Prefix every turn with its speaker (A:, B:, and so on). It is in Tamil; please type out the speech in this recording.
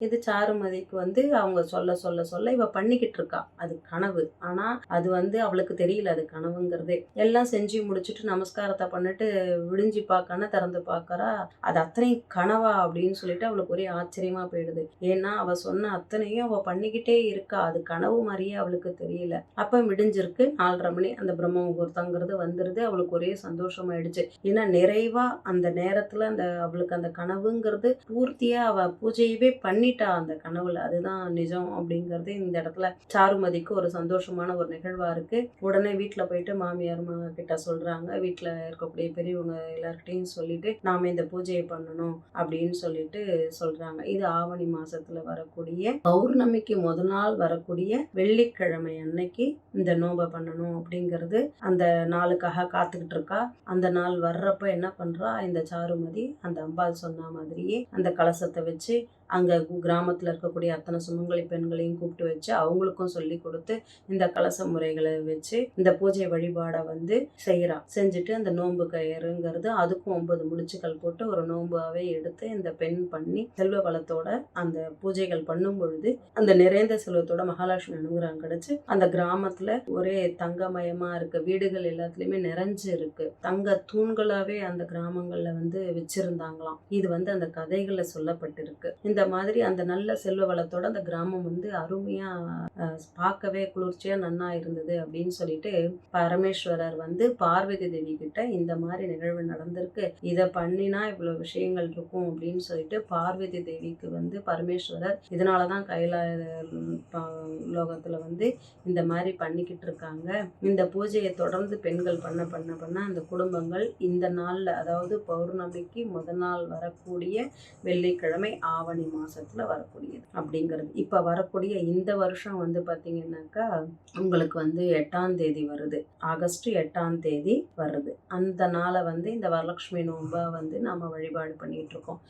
A: இது சாருமதிக்கு வந்து அவங்க சொல்ல சொல்ல சொல்ல இவ பண்ணிக்கிட்டு இருக்கா. அது கனவு. ஆனா அது வந்து அவளுக்கு தெரியல. அது கனவுங்கிறதே. எல்லாம் செஞ்சு முடிச்சுட்டு நமஸ்காரத்தை பண்ணிட்டு விடிஞ்சு பார்க்கணும் திறந்து பார்க்கறா. அது அத்தனை கனவா அப்படின்னு சொல்லிட்டு அவளுக்கு ஒரே ஆச்சரியமா போயிடுது. ஏன்னா அவ சொன்ன அத்தனையும் அவ பண்ணிக்கிட்டே இருக்கா. அது கனவு மாதிரியே அவளுக்கு தெரியல. அப்ப விடிஞ்சிருக்கு. நாலரை மணி அந்த பிரம்ம முகூர்த்தங்கிறது வந்துருது. அவளுக்கு ஒரே சந்தோஷமாயிடுச்சு. ஏன்னா நிறைவா அந்த நேரத்துல அந்த அவளுக்கு அந்த கனவுங்கிறது பூர்த்தியா அவ பூஜையவே பண்ணி பண்ணிட்டா அந்த கனவுல அதுதான் நிஜம் அப்படிங்கறது இந்த இடத்துல சாருமதிக்கு ஒரு சந்தோஷமான ஒரு நிகழ்வா இருக்கு. உடனே வீட்டுல போயிட்டு மாமியார் கிட்ட சொல்றாங்க. வீட்டுல இருக்கக்கூடிய பெரியவங்க எல்லார்கிட்டையும் சொல்லிட்டு நாம இந்த பூஜையை பண்ணணும் அப்படின்னு சொல்லிட்டு சொல்றாங்க. இது ஆவணி மாசத்துல வரக்கூடிய பௌர்ணமிக்கு முதல் நாள் வரக்கூடிய வெள்ளிக்கிழமை அன்னைக்கு இந்த நோம்பை பண்ணணும் அப்படிங்கிறது அந்த நாளுக்காக காத்துக்கிட்டு இருக்கா. அந்த நாள் வர்றப்ப என்ன பண்றா? இந்த சாருமதி அந்த அம்பாள் சொன்ன மாதிரியே அந்த கலசத்தை வச்சு அங்கே கிராமத்தில் இருக்கக்கூடிய அத்தனை சுமங்கலி பெண்களையும் கூப்பிட்டு வச்சு அவங்களுக்கும் சொல்லி கொடுத்து இந்த கலச முறைகளை வச்சு இந்த பூஜை வழிபாடை வந்து செய்கிறான் செஞ்சுட்டு அந்த நோன்பு கயிறுங்கிறது அதுக்கும் ஒன்பது முடிச்சுகள் போட்டு ஒரு நோன்பாகவே எடுத்து இந்த பெண் பண்ணி செல்வ வளத்தோட அந்த பூஜைகள் பண்ணும் பொழுது அந்த நிறைந்த செல்வத்தோட மகாலட்சுமி அனுகிரகம் கிடைச்சு அந்த கிராமத்தில் ஒரே தங்கமயமாக இருக்குது வீடுகள் எல்லாத்துலேயுமே நிறைஞ்சு இருக்குது தங்க தூண்களாகவே அந்த கிராமங்களில் வந்து வச்சிருந்தாங்களாம். இது வந்து அந்த கதைகளில் சொல்லப்பட்டிருக்கு. இந்த இந்த மாதிரி அந்த நல்ல செல்வ வளத்தோட அந்த கிராமம் வந்து அருமையா பார்க்கவே குளிர்ச்சியா நன்னா இருந்தது அப்படின்னு சொல்லிட்டு பரமேஸ்வரர் வந்து பார்வதி தேவி கிட்ட இந்த மாதிரி நிகழ்வு நடந்திருக்கு. இதை பண்ணினா இவ்வளவு விஷயங்கள் இருக்கும் அப்படின்னு சொல்லிட்டு பார்வதி தேவிக்கு வந்து பரமேஸ்வரர் இதனாலதான் கைலாய ப- லோகத்துல வந்து இந்த மாதிரி பண்ணிக்கிட்டு இருக்காங்க. இந்த பூஜையை தொடர்ந்து பெண்கள் பண்ண பண்ண பண்ண அந்த குடும்பங்கள் இந்த நாள்ல அதாவது பௌர்ணமிக்கு முதல் நாள் வரக்கூடிய வெள்ளிக்கிழமை ஆவணி மாதத்தில் வரக்கூடியது அப்படிங்கிறது. இப்போ வரக்கூடிய இந்த வருஷம் வந்து பார்த்தீங்கன்னாக்கா உங்களுக்கு வந்து எட்டாம் தேதி வருது. ஆகஸ்ட் எட்டாம் தேதி வருது. அந்த நாளை வந்து இந்த வரலட்சுமி நோன்பை வந்து நம்ம வழிபாடு பண்ணிகிட்ருக்கோம்